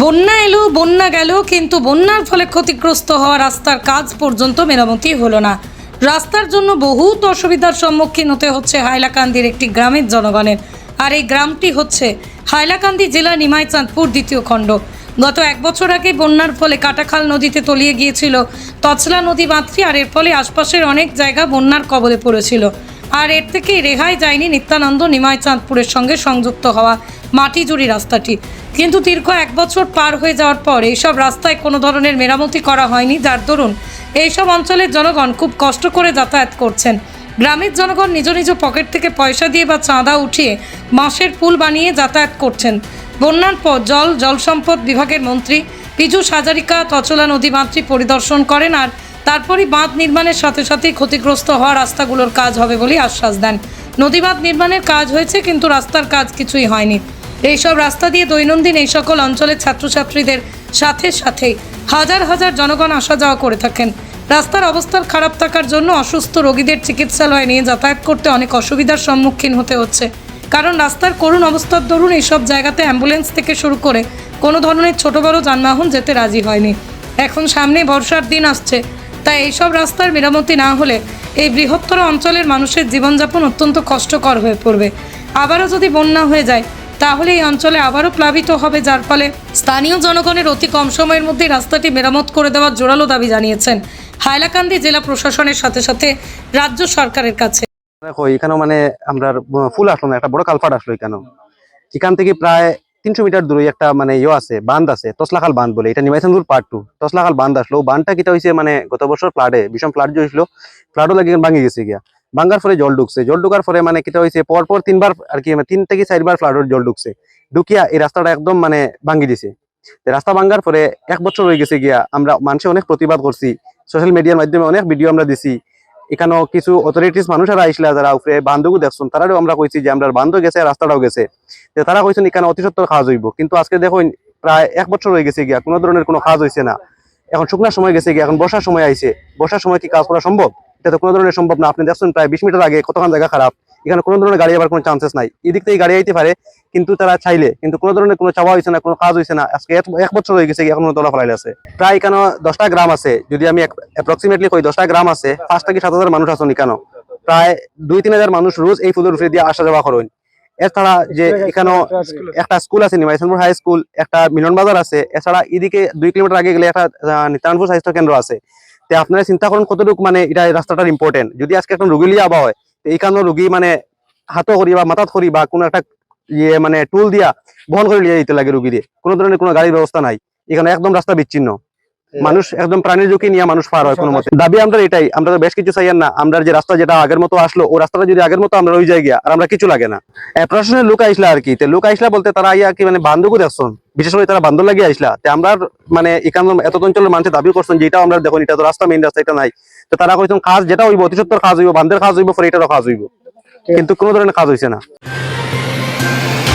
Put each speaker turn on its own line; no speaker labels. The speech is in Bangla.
বন্যা এলো, বন্যা গেল, কিন্তু বন্যার ফলে ক্ষতিগ্রস্ত হওয়া রাস্তার কাজ পর্যন্ত মেরামতি হলো না। রাস্তার জন্য বহুত অসুবিধার সম্মুখীন হতে হচ্ছে হাইলাকান্দির একটি গ্রামের জনগণের। আর এই গ্রামটি হচ্ছে হাইলাকান্দি জেলা নিমাইচাঁদপুর দ্বিতীয় খণ্ড। গত এক বছর আগে বন্যার ফলে কাটাখাল নদীতে তলিয়ে গিয়েছিল, তছলা নদী বাঁধটি আর এর ফলে আশপাশের অনেক জায়গা বন্যার কবলে পড়েছিল। আর এর থেকেই রেহাই যায়নি নিত্যানন্দ নিমাইচাঁদপুরের সঙ্গে সংযুক্ত হওয়া মাটিজুড়ি রাস্তাটি। কিন্তু দীর্ঘ এক বছর পার হয়ে যাওয়ার পর এইসব রাস্তায় কোনো ধরনের মেরামতি করা হয়নি। যার দরুন এইসব অঞ্চলের জনগণ খুব কষ্ট করে যাতায়াত করছেন। গ্রামের জনগণ নিজ নিজ পকেট থেকে পয়সা দিয়ে বা চাঁদা উঠিয়ে বাঁশের পুল বানিয়ে যাতায়াত করছেন। বন্যার পর জল জল সম্পদ বিভাগের মন্ত্রী পীযূষ হাজারিকা তচলা নদী বাঁধটি পরিদর্শন করেন আর তারপরই বাঁধ নির্মাণের সাথে সাথেই ক্ষতিগ্রস্ত হওয়া রাস্তাগুলোর কাজ হবে বলে আশ্বাস দেন। নদী বাঁধ নির্মাণের কাজ হয়েছে, কিন্তু রাস্তার কাজ কিছুই হয়নি। এইসব রাস্তা দিয়ে দৈনন্দিন এই সকল অঞ্চলের ছাত্রছাত্রীদের সাথে সাথে হাজার হাজার জনগণ আসা যাওয়া করে থাকেন। রাস্তার অবস্থার খারাপ থাকার জন্য অসুস্থ রোগীদের চিকিৎসালয়ে নিয়ে যাতায়াত করতে অনেক অসুবিধার সম্মুখীন হতে হচ্ছে। কারণ রাস্তার করুণ অবস্থার দরুন এইসব জায়গাতে অ্যাম্বুলেন্স থেকে শুরু করে কোনো ধরনের ছোট বড় যানবাহন যেতে রাজি হয়নি। এখন সামনে বর্ষার দিন আসছে। তাই এইসব রাস্তার মেরামতি না হলে এই বৃহত্তর অঞ্চলের মানুষের জীবনযাপন অত্যন্ত কষ্টকর হয়ে পড়বে। আবারও যদি বন্যা হয়ে যায়, তাহলে এই অঞ্চলে আবারও প্লাবিত হবে, যার ফলে স্থানীয় জনগণের অতি কম সময়ের মধ্যে রাস্তাটি মেরামত করে দেওয়ার জোরালো দাবি জানিয়েছেন হাইলাকান্দি জেলা প্রশাসনের সাথে সাথে রাজ্য সরকারের কাছে।
দেখো, এখানেও মানে আমরা ফুল আসলো না, একটা বড় কালফাট আসলো এখানে এখান থেকে প্রায় তিনশো মিটার দূরে একটা মানে ইয়ে আছে বান্ধ আছে, তসলাখাল বান্ধ বলে, এটা নিমাইসান্দুর পার্ট টু তসলাখাল বান্ধ আসলো। বান্ধটা কিটা হয়েছে মানে গত বছর ফ্লাডে ভীষণ ফ্লাড যে হয়েছিল ফ্লাডও লাগে ভাঙি গেছে গিয়া। ভাঙ্গার পরে জল ঢুকছে। জল ঢুকার পরে মানে কিটা হয়েছে পরপর তিনবার আর কি মানে তিন থেকে চারবার ফ্লাডের জল ঢুকছে। ঢুকিয়া এই রাস্তাটা একদম মানে ভাঙ্গি দিছে। রাস্তা ভাঙ্গার পরে এক বছর হয়ে গেছে গিয়া আমরা মানুষে অনেক প্রতিবাদ করছি। সোশ্যাল মিডিয়ার মাধ্যমে অনেক ভিডিও আমরা দিছি। এখানেও কিছু অথরিটিস মানুষেরা আইসলা, যারা উপরে বান্ধবও দেখছেন তারাও আমরা কইছি যে আমরা বান্ধব গেছে, রাস্তাটাও গেছে। তারা কইছেন এখানে অতি সত্তর কাজ হইব। কিন্তু আজকে দেখো প্রায় এক বছর হয়ে গেছে গিয়া, কোনো ধরনের কোনো কাজ হয়েছে না। এখন শুকনার সময় গেছে গিয়া, এখন বর্ষার সময় আইছে। বর্ষার সময় কি কাজ করা সম্ভব? এটা তো কোনো ধরনের সম্ভব না। আপনি দেখছেন প্রায় বিশ মিটার আগে কতক্ষণ জায়গা খারাপ। এখানে কোনো ধরনের গাড়ি আবার কোনো চান্সেস নাই। এদিক থেকে গাড়ি আইতে পারে কিন্তু তারা চাইলে কিন্তু কোনো ধরনের কোনো চাওয়া হয়েছে না কোনো কাজ হয়েছে না আজকে এক- বছর হয়ে গেছে এখন তোলা ফেলাইলে আছে। প্রায় এখানে দশটা গ্রাম আছে যদি আমি অ্যাপ্রক্সিমেটলি কই দশটা গ্রাম আছে পাঁচ থেকে সাত হাজার মানুষ আছেন এখানে প্রায় দুই তিন হাজার মানুষ রোজ এই ফুলের উপরে দিয়ে আসা যাওয়া করেন। এছাড়া যে এখানে একটা স্কুল আছে নিমাইসনপুর হাই স্কুল একটা মিলন বাজার আছে। এছাড়া এদিকে দুই কিলোমিটার আগে গেলে একটা আহ, নিত্যানপুর স্বাস্থ্য কেন্দ্র আছে। তো আপনারা চিন্তা করুন কতটুকু মানে এটা এই রাস্তাটার ইম্পর্টেন্ট যদি আজকে একটা রুগী লিয়ে আবা হয় তো এইখানে রুগী মানে হাতও করি বা মাথাত করি বা কোনো একটা ইয়ে মানে টুল দিয়া বহন করে লিয়ে দিতে লাগে রুগী দিয়ে কোনো ধরনের কোনো গাড়ির ব্যবস্থা নাই। এখানে একদম রাস্তা বিচ্ছিন্ন। মানুষ একদম প্রাণীর ঝুঁকি নিয়ে মানুষ পার হয় কোনো মতে। দাবি আমরা এটাই আমরা তো বেশ কিছু চাইয়েন না। আমরা যে রাস্তা যেটা আগের মতো আসলো ও রাস্তাটা যদি আগের মতো আমরা ওই জায়গা আর আমরা কিছু লাগে না। প্রশাসনের লোক আইসলা আর কি। লোক আইসলা বলতে তারা আইয়া কি মানে বান্ধবও দেখছেন। বিশেষ করে তারা বান্ধব লাগিয়ে আইসলা। তে আমরা মানে এখানে এত অঞ্চলের মানুষ দাবি করছেন যে এটাও আমরা দেখুন এটা তো রাস্তা মেইন রাস্তা এটা নাই। তো তারা কইছেন কাজ যেটা হইব অতি সত্তর কাজ হইব বান্ধের কাজ হইব পরে এটারও কাজ হইব। কিন্তু কোনো ধরনের কাজ হইছে না। Thank you.